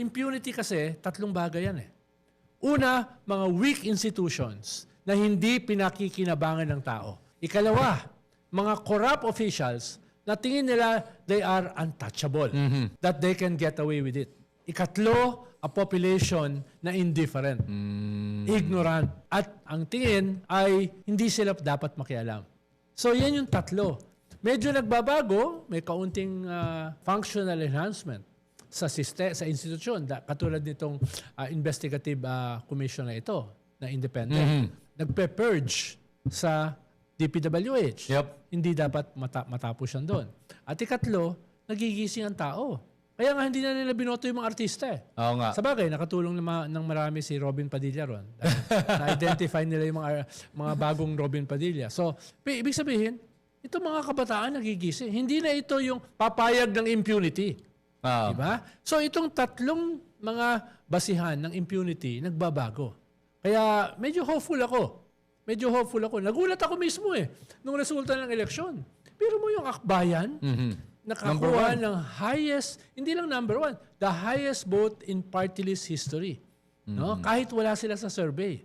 impunity kasi, tatlong bagay yan eh. Una, mga weak institutions na hindi pinakikinabangan ng tao. Ikalawa, mga corrupt officials na tingin nila they are untouchable, that they can get away with it. Ikatlo, a population na indifferent, ignorant, at ang tingin ay hindi sila dapat makialam. So yan yung tatlo. Medyo nagbabago, may kaunting ah, functional enhancement sa siste sa institusyon da, katulad nitong ah, investigative ah, commission na ito na independent. Nagpe-purge sa DPWH. Yep. Hindi dapat mata- matapos yan doon. At ikatlo, nagigising ang tao. Kaya nga hindi na nila binoto yung mga artista eh. Oo nga. Sa bagay, nakatulong ng, ma- ng marami si Robin Padilla ron. Na-identify nila yung mga, mga bagong Robin Padilla. So, ibig sabihin, ito mga kabataan nagigising. Hindi na ito yung papayag ng impunity. Ah. Diba? So, itong tatlong mga basihan ng impunity, nagbabago. Kaya medyo hopeful ako. Medyo hopeful ako. Nagulat ako mismo eh, nung resulta ng eleksyon. Pero mo yung akbayan, Mhm. Number nakakuha ng highest, hindi lang number one, the highest vote in party list history. No? Mm-hmm. Kahit wala sila sa survey.